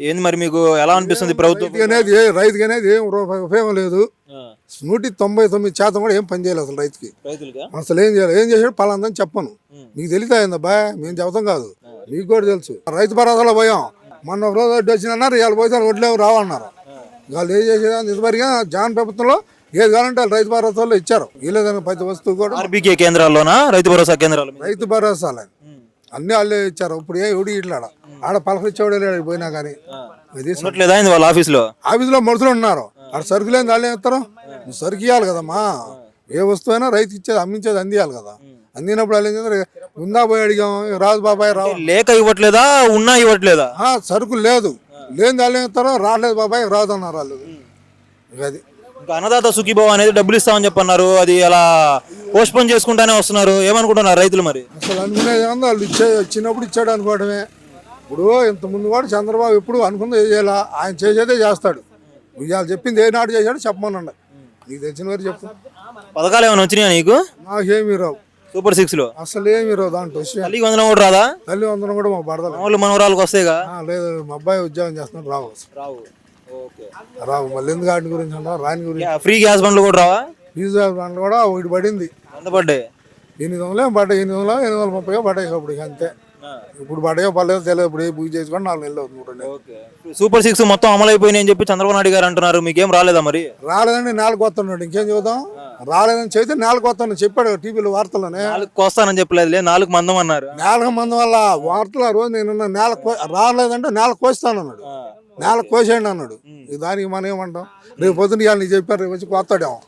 ఏంది మరి మీకు ఎలా అనిపిస్తుంది ప్రభుత్వం? అనేది రైతుకి అనేది ఏం రూపాయి ఉపయోగం లేదు. నూటి తొంభై తొమ్మిది శాతం కూడా ఏం పని చేయలేదు అసలు రైతుకి. అసలు ఏం చేయాలి ఏం చేసాడు పలాందని చెప్పను. మీకు తెలియదా ఏందబ్బా మేము చెబుతాం కాదు. మీకు కూడా తెలుసు. రైతు భరోసాలో పోయాం. మొన్న ఒక రోజు వడ్డీ వచ్చినన్నారు ఇవాళ పోతే వడ్లే రావన్నారు. వాళ్ళు ఏం చేసేది ఇంతవరకు జాన్ ప్రభుత్వంలో ఏది కావాలంటే వాళ్ళు రైతు భరోసాలో ఇచ్చారు. వీళ్ళేదైనా ప్రతి వస్తువు కూడా ఆర్బీకే కేంద్రాల్లోనా? రైతు భరోసా కేంద్రాలు రైతు భరోసాలే. అన్ని వాళ్ళే ఇచ్చారు. ఇప్పుడు ఏ ఎవడు ఇట్లా ఆడ పలకరించేవాడు లేడు పోయినా కానీ. ఇది వాళ్ళ ఆఫీస్లో? ఆఫీసులో మనుషులు ఉన్నారు. ఆడ సరుకులు ఏంది వాళ్ళు ఇస్తారు నువ్వు సరుకు ఇవ్వాలి కదమ్మా. ఏ వస్తువు అయినా రైతు ఇచ్చేది అమ్మించేది అందియాలి కదా. అందినప్పుడు వాళ్ళు ఏం చేస్తారు? ఉందా పోయి అడిగాం రాజు బాబాయ్ రావు. లేక ఇవ్వట్లేదా ఉన్నా ఇవ్వట్లేదా? ఆ, సరుకు లేదు. లేని వాళ్ళు ఏం ఇస్తారో రాలేదు బాబాయ్ రాదు అన్నారు వాళ్ళు. ఇక అది. అన్నదాత సుఖీభావ అనేది డబ్బులు ఇస్తామని చెప్పన్నారు. అది అలా పోస్ట్పోన్ చేసుకుంటానే వస్తున్నారు. ఏమనుకుంటున్నారు రైతులు మరి? అసలు అనుకునేది ఏమన్నా వాళ్ళు ఇచ్చే చిన్నప్పుడు ఇచ్చాడు అనుకోవడమే ఇప్పుడు ఇంత ముందు కూడా చంద్రబాబు ఎప్పుడు అనుకుందో చేయాలా? ఆయన చేసేదే చేస్తాడు. ఇవాళ చెప్పింది ఏ నాడు చేశాడు చెప్పమనండి. నీకు తెలిసిన వారు చెప్పు. పథకాలు ఏమైనా వచ్చినాయా నీకు? నాకేమీ రావు. సూపర్ సిక్స్లో అసలు ఏమీ రావు దాంట్లో తల్లికి వందనం కూడా రాదా? తల్లి వందరం కూడా మా బడదలు మామూలు మనవరాలకు వస్తాయిగా? ఆ, లేదు మా అబ్బాయి ఉద్యోగం చేస్తున్నాడు రావు. రావు. రావు మళ్ళీ ఎందుకు వాటి గురించి అన్నా రాని గురించి. ఫ్రీ గ్యాస్ బండ్లు కూడా రావా? ఫీజు దాంట్లో కూడా ఒకటి పడింది. పడ్డాయి? ఎనిమిది వందలే పడ్డాయి ఎనిమిది వందలు ఎనిమిది వందల ముప్పై పడ్డాయి అప్పుడు అంతే. ఇప్పుడు పడ్డాయో పర్లేదు తెలియదు ఇప్పుడు బుక్ చేసుకొని నాలుగు నెలలు అవుతుంది సూపర్ సిక్స్ మొత్తం అమలు అయిపోయినాయి అని చెప్పి చంద్రబాబు నాయుడు గారు అంటున్నారు. మీకేం రాలేదా మరి? రాలేదండి నేలకు వస్తున్నాడు ఇంకేం చూద్దాం రాలేదని చెబితే నేలకు వస్తాను చెప్పాడు టీవీలో వార్తల్లోనే. నాలుగు కోస్తానని చెప్పలేదులే నాలుగు మందం అన్నారు. నేలకు మంది వల్ల వార్తలు ఆ రోజు నేను నేల కో- రాలేదంటే నేల కోస్తాను అన్నాడు నేల కోసేయండి అన్నాడు. దానికి మనం ఏమంటాం? రేపు పొద్దున ఇవాళ చెప్పారు రేపు వచ్చి కోస్తాడేమో.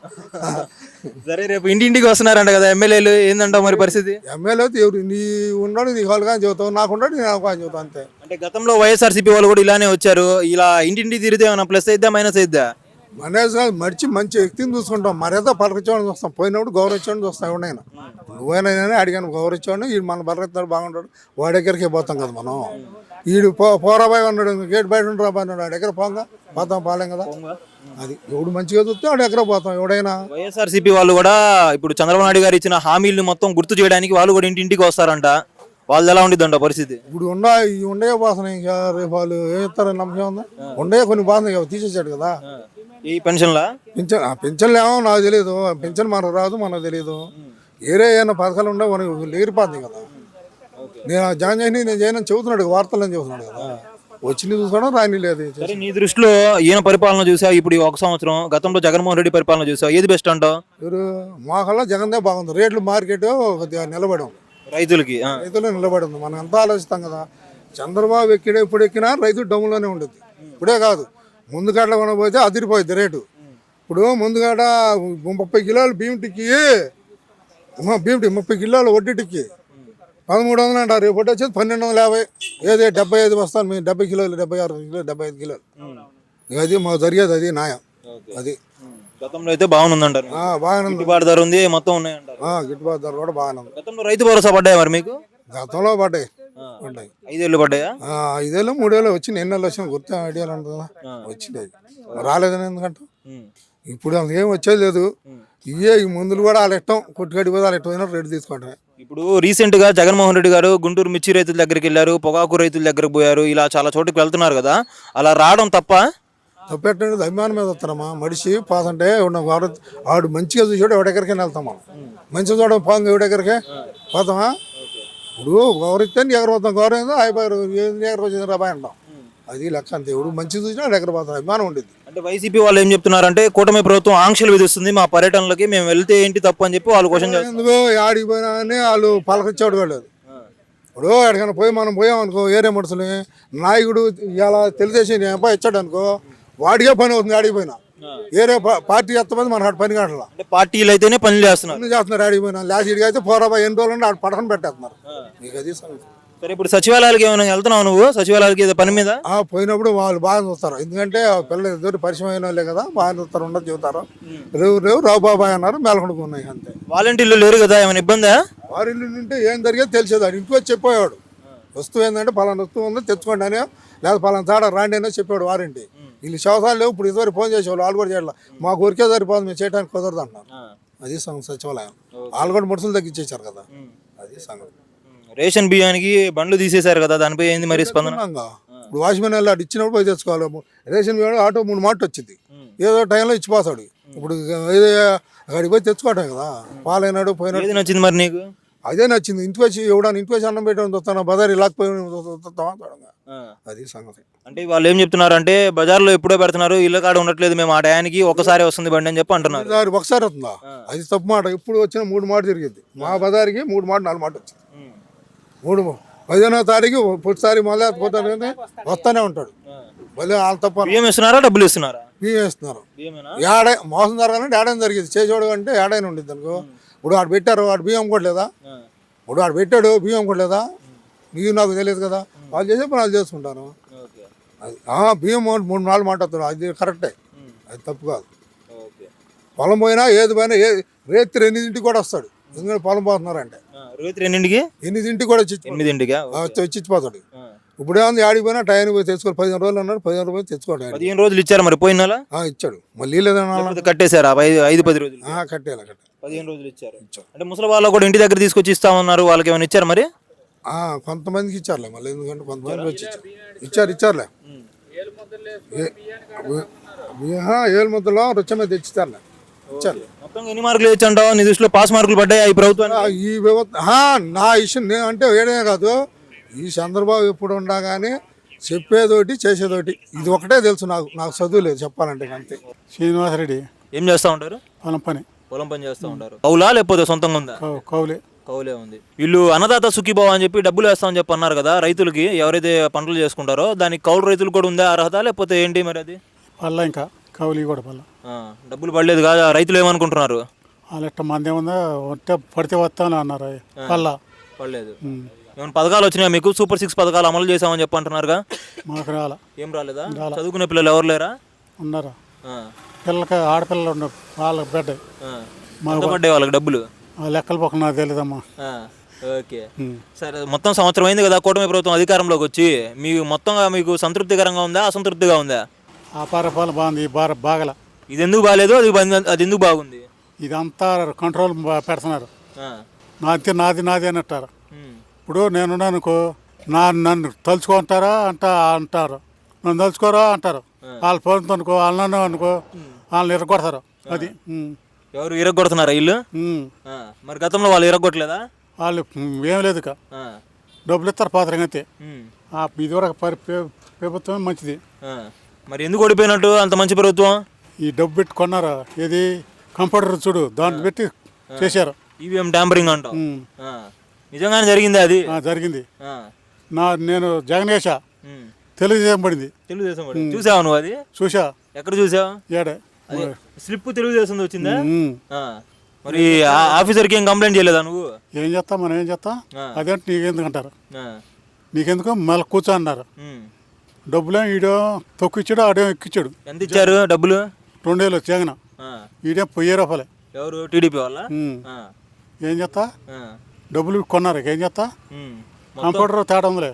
సరే రేపు ఇంటింటికి వస్తున్నారంట కదా ఎమ్మెల్యేలు ఏందంటావు మరి పరిస్థితి? ఎమ్మెల్యే ఎవరు? నీ ఉన్నాడు నీకు వాళ్ళు కానీ చెబుతావు నాకు ఉన్నాడు నేను కానీ చెబుతాను అంతే. అంటే గతంలో వైఎస్ఆర్సీపీ వాళ్ళు కూడా ఇలానే వచ్చారు. ఇలా ఇంటింటికి తిరిగితే ఏమైనా ప్లస్ అయిద్దా మైనస్ అయిద్దా? మనేజ్ కాదు మర్చి మంచి వ్యక్తిని చూసుకుంటాం. మరేదో పలకరించేవాడిని చూస్తాం. పోయినప్పుడు గౌరవించేవాడిని చూస్తాం ఎవడైనా. నువ్వైనా అడిగాను గౌరవించేవాడిని వీడు మన పలకరిస్తాడు బాగుంటాడు. వాడి దగ్గరికి పోతాం కదా మనం. వీడు పో పోరాబాయ్ ఉన్నాడు గేట్ బయట ఉండరా అన్నాడు. వాడి దగ్గర పోగా పోతాం పాలేం కదా. అది ఎవడు మంచిగా చూస్తే వాడి దగ్గర పోతాం ఎవడైనా. వైఎస్ఆర్సీపీ వాళ్ళు కూడా ఇప్పుడు చంద్రబాబు నాయుడు గారు ఇచ్చిన హామీలను మొత్తం గుర్తు చేయడానికి వాళ్ళు కూడా ఇంటింటికి వస్తారంట. వాళ్ళది ఎలా ఉండిద్దంట పరిస్థితి? ఇప్పుడు ఉండ ఈ ఉండే పోతున్నాయి ఇంకా రేపు వాళ్ళు ఏం ఇస్తారని నమ్మకం ఉందా? ఉండే కొన్ని కదా తీసేసాడు కదా. ఈ పెన్షన్లా? పింఛన్ ఆ పింఛన్లు ఏమో నాకు తెలియదు పింఛన్ మనకు రాదు మనకు తెలియదు ఏరే ఏమైనా పథకాలు ఉండే మనకు లేరిపోతుంది కదా. నేను జాయిన్ చేయని నేను చేయనని చెబుతున్నాడు కదా, వార్తలను చెబుతున్నాడు కదా. వచ్చింది చూసుకోవడం రాని లేదు. సరే నీ దృష్టిలో ఈయన పరిపాలన చూసా ఇప్పుడు ఒక సంవత్సరం గతంలో జగన్మోహన్ రెడ్డి పరిపాలన చూసా ఏది బెస్ట్ అంటావు? ఎవరు? మా కల్లా జగన్దే బాగుంది. రేట్లు మార్కెట్ కొద్దిగా నిలబడి ఉంది రైతులకి. రైతులే నిలబడి ఉంది మనం ఎంత ఆలోచిస్తాం కదా. చంద్రబాబు ఎక్కిడే ఇప్పుడు ఎక్కినా రైతు డౌన్లోనే ఉండేది ఇప్పుడే కాదు. ముందు గట్ల కొనబోతే అదిరిపోయింది రేటు. ఇప్పుడు ముందుగాడ ముప్పై కిలోలు భీమిటికి భీమిటి ముప్పై కిలోలు వడ్డీటికి పదమూడు వందలు అంటారు. రేపు వడ్డీ వచ్చేది పన్నెండు వందల యాభై. ఏది డెబ్బై ఐదు వస్తాను మేము డెబ్బై కిలోలు డెబ్బై ఆరు కిలోలు డెబ్బై ఐదు కిలోలు. అది మాకు జరిగేది అది న్యాయం. అది. గతంలో అయితే బాగుందంటారు బాగానే గిట్టుబాటు ధర ఉంది మొత్తం ఉన్నాయంటారు. గిట్టుబాటు ధర కూడా బాగానే ఉంది. గతంలో రైతు భరోసా పడ్డాయా మరి మీకు? గతంలో పడ్డాయి. పడ్డాయి. ఐదేళ్ళు పడ్డాయా? ఐదేళ్ళు మూడేళ్ళు వచ్చింది ఎన్ని వచ్చినా గుర్తు ఐడియాలు ఉంటుందా వచ్చింది అది రాలేదని ఎందుకంటే ఇప్పుడు ఏం వచ్చేది లేదు. ఇవే ఈ మందులు కూడా వాళ్ళ ఇష్టం. కొట్టుకడి పోతే వాళ్ళ ఇష్టం రేటు తీసుకోవటమే ఇప్పుడు రీసెంట్గా జగన్మోహన్ రెడ్డి గారు గుంటూరు మిర్చి రైతుల దగ్గరికి వెళ్ళారు పొగాకు రైతుల దగ్గరికి పోయారు ఇలా చాలా చోటుకి వెళ్తున్నారు కదా. అలా రావడం తప్ప? తప్పెట్టండి అభిమానం మీద వస్తారమ్మా పోతుంటే ఉన్న వాడు ఆడు మంచిగా చూసాడు ఎవడెక్కడికి వెళ్తాం మనం మంచిగా చూడడం పోంగ ఎవడెక్కడికే పోతామా? ఇప్పుడు గౌరవిస్తే ఎక్కడ పోతాం గౌరవం అయిపోయారు ఎక్కడ వచ్చింది రాబాయ్ అంటాం. అది లెక్క అంతే. ఎవడు మంచిగా చూసినా వాడు ఎక్కడ పోతాం అభిమానం ఉండేది అంటే వైసీపీ వాళ్ళు ఏం చెప్తున్నారంటే కూటమి ప్రభుత్వం ఆంక్షలు విధిస్తుంది మా పర్యటనలకి మేము వెళ్తే ఏంటి తప్పు అని చెప్పి వాళ్ళు క్వశ్చన్ ఎందుకో ఆడికి పోయినా కానీ వాళ్ళు పలకొచ్చేవాడు లేదు ఇప్పుడు ఎక్కడికైనా పోయి మనం పోయాం అనుకో ఏరే మనుషులు నాయకుడు ఇలా తెలుగుదేశం అబ్బాయి ఇచ్చాడు అనుకో వాడికే పని అవుతుంది ఆడికి పోయినా. ఏరే పా- పార్టీ ఎత్తమంది మన పని అంటే పార్టీలు అయితేనే పనులు చేస్తున్నారు. చేస్తున్నారు ఆడికి పోయినా. లాస్ట్ ఇడికి అయితే పోరాబా ఎన్ని రోజులు ఉంటే ఆడు పడకని పెట్టేస్తున్నారు. అది. సరే ఇప్పుడు సచివాలయాలకి ఏమైనా వెళ్తున్నావు నువ్వు? సచివాలయాలకి ఏదో పని మీద? ఆ పోయినప్పుడు వాళ్ళు బాగా చూస్తారు. ఎందుకంటే ఆ పిల్లలు ఇద్దరు పరిచయం అయిన వాళ్ళే కదా బాగా చూస్తారు ఉండదు చెబుతారు. రేవు రేవు రావు బాబాయ్ అన్నారు మేలకొండకు ఉన్నాయి అంతే. వాలంటీర్లు లేరు కదా ఏమైనా ఇబ్బందా? వారి ఇల్లు నుండి ఏం జరిగేది తెలిసేది వాడు ఇంటికి వచ్చి చెప్పేవాడు. వస్తువు ఏంటంటే పలానా వస్తువు ఉంది తెచ్చుకోండి అని లేదా పలానా తాడ రాండి అని చెప్పాడు వారింటి. వీళ్ళు శవసాలు లేవు ఇప్పుడు ఇదివరకు ఫోన్ చేసేవాళ్ళు వాళ్ళు కూడా మాకు ఊరికే సరిపోదు మేము చేయడానికి కుదరదు అన్నారు అది సచివాలయం. వాళ్ళు కూడా ముడుసులు తగ్గించేశారు కదా. అది సంగతి రేషన్ బియ్యానికి బండ్లు తీసేశారు కదా దానిపై ఏంది మరి స్పందన. ఇప్పుడు వాచ్మెన్ వెళ్ళి అటు ఇచ్చినప్పుడు పోయి తెచ్చుకోవాలి. రేషన్ వేడు ఆటో మూడు మాట వచ్చింది. ఏదో టైంలో ఇచ్చిపోతాడు. ఇప్పుడు ఏదో అక్కడికి పోయి తెచ్చుకోవటం కదా. పాలైనాడు పోయినాడు. ఏది నచ్చింది మరి నీకు? అదే నచ్చింది. ఇంటికి వచ్చి ఎవడన్నా ఇంటికి వచ్చి అన్నం పెట్టడం చూస్తాను? బజార్ ఇలాకపోయి అది సంగతి. అంటే వాళ్ళు ఏం చెప్తున్నారు అంటే బజార్లో ఎప్పుడో పెడుతున్నారు ఇల్లు కాడ ఉండట్లేదు మేము ఆ టయానికి ఒకసారి వస్తుంది బండి అని చెప్పి అంటున్నారు. ఒకసారి వస్తుందా? అది తప్పు మాట. ఇప్పుడు వచ్చిన మూడు మాట తిరిగింది మా బజార్కి మూడు మాట నాలుగు మాట వచ్చింది. మూడు పదిహేనో తారీఖు ప్రతిసారి మళ్ళీ పోతాను కానీ వస్తూనే ఉంటాడు. మళ్ళీ వాళ్ళ తప్ప బియ్యం ఇస్తున్నారా డబ్బులు ఇస్తున్నారా బియ్యం బియ్యమేనా? ఏడే మోసం జరగాలంటే ఏడైనా జరిగింది. చేసేవాడు అంటే ఏడైనా ఉండిద్ది అనుకో. ఇప్పుడు ఆడు పెట్టారు వాడు బియ్యం కొట్టలేదా. ఇప్పుడు ఆడు పెట్టాడు బియ్యం కొట్టలేదా నీకు నాకు తెలియదు కదా? వాళ్ళు చేసే పని వాళ్ళు చేసుకుంటాను బియ్యం మూడు నాలుగు మాట్లాడుతున్నారు. అది కరెక్టే. అది తప్పు కాదు. పొలం పోయినా ఏది పోయినా ఏ రేత్రి ఎనిమిదింటికి కూడా వస్తాడు. ఎందుకంటే పొలం పోతున్నారంటే. రోహిత్ ఎన్నింటికి ఎనిమిదింటికి? కూడా వచ్చి ఎనిమిదింటికా? వచ్చి ఇచ్చిపోతాడు. ఇప్పుడు ఏముంది ఆడికి పోయినా టైంకి పోయి తెచ్చుకోవాలి. పదిహేను రోజులు అన్నాడు పదిహేను రోజులు ఆయన. పదిహేను రోజులు ఇచ్చారు మరి? పోయిన నెల? ఇచ్చాడు. మళ్ళీ లేదన్నా కట్టేశారా? ఐదు ఐదు పది రోజులు. కట్టేలా కట్టే పదిహేను రోజులు ఇచ్చారు. అంటే ముసలి వాళ్ళు కూడా ఇంటి దగ్గర తీసుకొచ్చి ఇస్తా ఉన్నారు వాళ్ళకి ఏమైనా ఇచ్చారు మరి? కొంతమందికి ఇచ్చారులే మళ్ళీ ఎందుకంటే కొంతమంది వచ్చి ఇచ్చారు. ఇచ్చారు ఇచ్చారులే. ఏ- ఏ- ఆ, ఏలు ముద్దలో రుచి మీద తెచ్చిస్తారులే ఇచ్చారు మొత్తం ఎన్ని మార్కులు ఇచ్చి అంటావు నీ దృష్టిలో పాస్ మార్కులు పడ్డాయి ఈ ప్రభుత్వానికి? ఆ, ఈ నా ఇష్యూ నేను అంటే వేడే కాదు. ఈ చంద్రబాబు ఎప్పుడు ఉండగానే చెప్పేదోటి చేసేదోటి. ఇది ఒకటే తెలుసు నాకు నాకు చదువు లేదు చెప్పాలంటే అంతే. శ్రీనివాసరెడ్డి. ఏం చేస్తా ఉంటారు? పొలం పని. పొలం పని చేస్తూ ఉంటారు. కౌలా లేకపోతే సొంతంగా ఉందా? Cow- Cowley. కౌలే ఉంది. వీళ్ళు అన్నదాత సుఖీభావ అని చెప్పి డబ్బులు వేస్తామని చెప్పి అన్నారు కదా రైతులకి ఎవరైతే పంటలు చేసుకుంటారో దానికి కౌలు రైతులు కూడా ఉందా అర్హత లేకపోతే ఏంటి మరి అది? పల్ల ఇంకా కౌలి కూడా పల్ల. ఆ, డబ్బులు పడలేదు కాదు? రైతులు ఏమనుకుంటున్నారు? వాళ్ళెట్ట మంది ఏముందా ఉంటే పడితే వస్తాను అన్నారు పల్ల. పడలేదు. ఉమ్. ఏమైనా పథకాలు వచ్చినాయా మీకు? సూపర్ సిక్స్ పథకాలు అమలు చేసామని చెప్పి అంటున్నారుగా. మాకు రాల. ఏం రాలేదా? చదువుకునే పిల్లలు ఎవరు లేరా? ఉన్నారు? ఆ, పిల్లలకి ఆడపిల్లలు ఉన్నారు వాళ్ళకి బిడ్డ ఆ. ఎంత పడ్డాయి వాళ్ళకి డబ్బులు? ఆ లెక్కలు పక్కన నాకు తెలియదమ్మా ఆ, ఓకే. సరే మొత్తం సంవత్సరం అయింది కదా కూటమి ప్రభుత్వం అధికారంలోకి వచ్చి. మీకు మొత్తంగా మీకు సంతృప్తికరంగా ఉందా అసంతృప్తిగా ఉందా? ఆ పార పాల బాగుంది ఈ బార బాగల. ఇది ఎందుకు బాగాలేదు అది అది ఎందుకు బాగుంది? ఇదంతా కంట్రోల్ పెడుతున్నారు. ఆ, నాది నాది నాది అని అంటారు ఉమ్, ఇప్పుడు నేను అనుకో నా నన్ను తలుచుకుంటారా అంట అంటారు. నన్ను తలుచుకోరా అంటారు. వాళ్ళ ఫోన్తో అనుకో వాళ్ళ నన్ను అనుకో వాళ్ళని ఇరగొడతారు. అది. ఎవరు ఇరగొడుతున్నారా ఇల్లు? మరి గతంలో వాళ్ళు ఇరగొట్టలేదా? వాళ్ళు ఏం లేదు డబ్బులు ఇస్తారు పాత్ర అంతే. ఇదివరకు పరి ప్ర- ప్రభుత్వం మంచిది. మరి ఎందుకు ఓడిపోయినట్టు? అంత మంచి ప్రభుత్వం? ఈ డబ్బు పెట్టి కొన్నారు? ఇది కంప్యూటర్ చూడు దాన్ని పెట్టి చేశారు. ఈవీఎం ట్యాంపరింగ్ అంటాం నిజంగానే జరిగింది అది? ఆ, జరిగింది. ఆ, నా నేను జగన్ ఉమ్. తెలుగుదేశం పడింది. తెలుగుదేశం వాడు. చూసావా నువ్వు అది? చూసా ఎక్కడ చూసావు? ఏడే. అదే స్లిప్ తెలుగుదేశం వచ్చిందా? ఉమ్. ఆ. మరి ఆ ఆఫీసర్కి ఏం కంప్లైంట్ చేయలేదా నువ్వు? ఏం చేస్తా మనం ఏం చేస్తా? ఆ. అదేంటి నీకెందుకు అంటారు ఆ. నీకెందుకు? మళ్ళీ కూర్చో అన్నారు. ఉమ్. డబ్బులేం ఈడో తొక్కు ఇచ్చాడు ఆడేం ఎక్కిచ్చాడు. ఎంత ఇచ్చారు డబ్బులు? రెండేళ్ళు జగన్. ఆ. ఈడే వెయ్యి రూపాయలే ఎవరు? టీడీపీ వాళ్ళ? ఉమ్. ఆ. ఏం చేస్తా? ఆ. డబ్బులు కొన్నారు ఏం చేస్తా. కంప్యూటర్ తేడా ఉందిలే.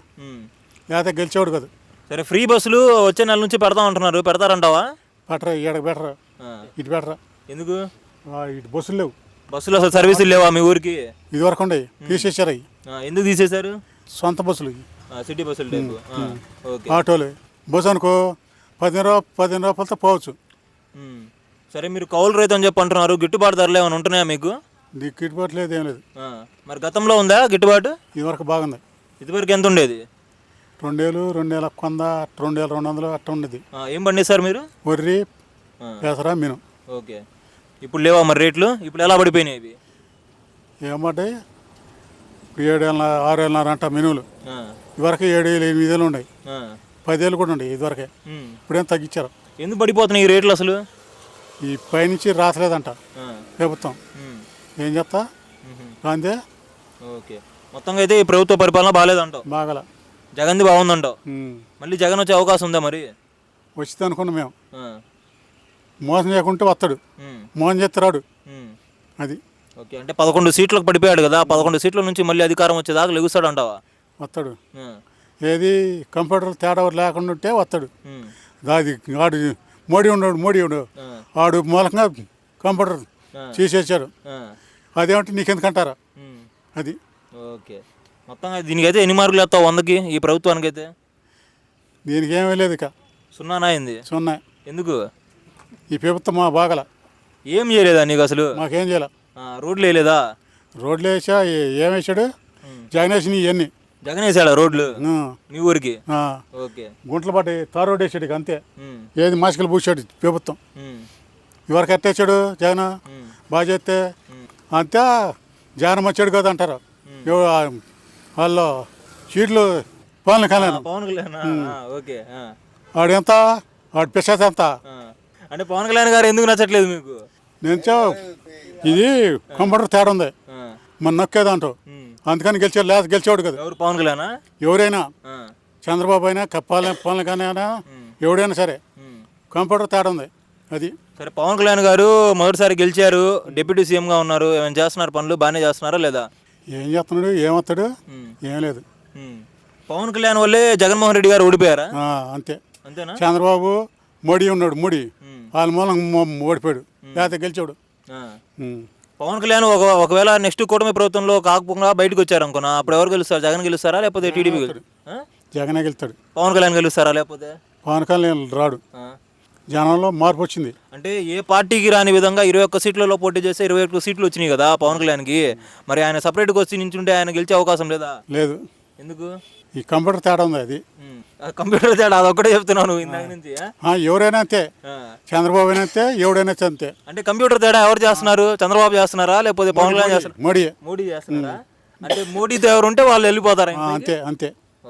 లేకపోతే గెలిచేవాడు కాదు. సరే ఫ్రీ బస్సులు వచ్చే నెల నుంచి పెడతాం అంటున్నారు. పెడతారంటావా? బెటరా ఈడ బెటరా. ఇటు బెటరా. ఎందుకు? ఇటు బస్సులు లేవు. బస్సులు అసలు సర్వీసులు లేవా మీ ఊరికి? ఇది వరకు ఉండేవి. తీసేసారు అవి. ఎందుకు తీసేశారు? సొంత బస్సులు సిటీ బస్సులు ఆటోలు. బస్సు అనుకో పదిహేను రూపా పదిహేను రూపాయలతో పోవచ్చు. సరే మీరు కౌలు రైతు అని చెప్పి అంటున్నారు. గిట్టుబాటు ధరలు ఏమైనా ఉంటున్నాయా మీకు? నీకు గిట్టుబాటు లేదు ఏం లేదు. ఆ. మరి గతంలో ఉందా గిట్టుబాటు? ఇది వరకు బాగుంది. ఇదివరకు ఎంత ఉండేది? రెండేళ్ళు రెండు వేల కొంద రెండు వేల రెండు వందలు అట్ట ఉండేది. ఆ, ఏం పండిస్తారు మీరు? వరి ఆ. పెసర మినం. ఓకే. ఇప్పుడు లేవా మరి రేట్లు? ఇప్పుడు ఎలా పడిపోయినాయి ఇవి? ఏమంటే ఇప్పుడు ఆరు వేలన్నర అంట మినువులు. ఆ. ఇదివరకు ఏడు వేలు ఎనిమిది వేలు ఉన్నాయి ఆ. పదివేలు కూడా ఉండే ఇదివరకే. ఉమ్. ఇప్పుడేం తగ్గించారు? ఎందుకు పడిపోతున్నాయి ఈ రేట్లు అసలు? ఈ పైనుంచి రాసలేదంట ఆ. ప్రభుత్వం. ఉమ్. ఏం చెప్తా. అంతే ఓకే. మొత్తంగా అయితే ఈ ప్రభుత్వ పరిపాలన బాగాలేదంటావు? బాగల. జగన్ది బాగుందంటావు? ఉమ్. మళ్ళీ జగన్ వచ్చే అవకాశం ఉందా మరి? వచ్చింది అనుకున్నాం మేము. మోసం చేయకుంటే వస్తాడు. మోసం చేస్తే రాడు. ఉమ్. అది. ఓకే. అంటే పదకొండు సీట్లకు పడిపోయాడు కదా పదకొండు సీట్ల నుంచి మళ్ళీ అధికారం వచ్చేదాకా లెగుస్తాడు అంటావా వస్తాడు. ఏది? కంప్యూటర్ తేడా లేకుండా ఉంటే వస్తాడు. అది ఆడు మోడీ ఉన్నాడు మోడీ ఉన్నాడు. ఆ. ఆడు మూలకంగా కంప్యూటర్ ఆ. అదేమంటే నీకెందుకంటారా. అది. ఓకే. మొత్తంగా దీనికైతే ఎన్ని మార్కులు వేస్తావు వందకి ఈ ప్రభుత్వానికి అయితే దీనికి ఏమీ లేదు ఇక. సున్నానా అయింది? సున్నాయి ఎందుకు? ఈ ప్రభుత్వం మా బాగల. ఏం చేయలేదా నీకు అసలు? మాకేం చేయాల? ఆ, రోడ్లు వేయలేదా? రోడ్లు వేసా ఏ- ఏం వేసాడు? జగన్ వేసినాయి ఇవన్నీ జగన్ వేసాడా రోడ్లు? మీ ఊరికి. ఓకే. గుంటలు పట్టి తార్ రోడ్ వేసాడు ఇక అంతే. ఉమ్, ఏది మాసికలు పూసాడు ప్రభుత్వం. ఉమ్, ఎవరికి ఎట్టేసాడు జగన్? ఉమ్, బాగా చేస్తే అంతే జగన్ వచ్చాడు కదా అంటారు. వాళ్ళు సీట్లు పవన్ కళ్యాణ్. పవన్ కళ్యాణ్? ఓకే ఆ, వాడు ఎంత వాడు పిశాచ ఎంత. అంటే పవన్ కళ్యాణ్ గారు ఎందుకు నచ్చట్లేదు మీకు? నేను ఇది కంప్యూటర్ తేడా ఉంది. మన నొక్కేదంటూ. అందుకని గెలిచాడు లేదా గెలిచాడు కదా. ఎవరు పవన్ కళ్యాణా? ఎవరైనా చంద్రబాబు అయినా కప్పాల పవన్ కళ్యాణ్ అయినా ఎవడైనా సరే. కంప్యూటర్ తేడా ఉంది. అది. సరే పవన్ కళ్యాణ్ గారు మొదటిసారి గెలిచారు. డిప్యూటీ సీఎంగా ఉన్నారు. ఏమైనా చేస్తున్నారు పనులు? బాగానే చేస్తున్నారా లేదా? ఏం చేస్తున్నాడు? ఏమవుతాడు ఏం లేదు. పవన్ కళ్యాణ్ వల్లే జగన్మోహన్ రెడ్డి గారు ఓడిపోయారా? అంతే. అంతేనా? చంద్రబాబు మోడీ ఉన్నాడు మోడీ. వాళ్ళ మూలం ఓడిపోయాడు. లేకపోతే గెలిచాడు. పవన్ కళ్యాణ్ ఒక ఒకవేళ నెక్స్ట్ కూటమి ప్రభుత్వంలో కాకపోగా బయటకు వచ్చారు అనుకున్నా అప్పుడు ఎవరు గెలుస్తారు? జగన్ గెలుస్తారా లేకపోతే టీడీపీ జగనే గెలుస్తాడు. పవన్ కళ్యాణ్ గెలుస్తారా లేకపోతే? పవన్ కళ్యాణ్ రాడు. జనంలో మార్పు వచ్చింది. అంటే ఏ పార్టీకి రాని విధంగా ఇరవై ఒక్క సీట్లలో పోటీ చేస్తే ఇరవై ఒక్క సీట్లు వచ్చినాయి కదా పవన్ కళ్యాణ్కి. మరి ఆయన సపరేట్గా వచ్చి నించుంటే ఆయన గెలిచే అవకాశం లేదా? లేదు. ఎందుకు? ఈ కంప్యూటర్ తేడా ఉంది అది. కంప్యూటర్ తేడా అదొక్కటే చెప్తున్నాను ఇందాక నుంచి ఎవరైనా అంతే. చంద్రబాబు అయినా అంతే ఎవడైనా అంతే. అంటే కంప్యూటర్ తేడా ఎవరు చేస్తున్నారు? చంద్రబాబు చేస్తున్నారా? లేకపోతే పవన్ కళ్యాణ్ చేస్తున్నారు మోడీ. మోడీ చేస్తున్నారా? అంటే మోడీతో ఎవరు ఉంటే వాళ్ళు వెళ్ళిపోతారా అంతే అంతే.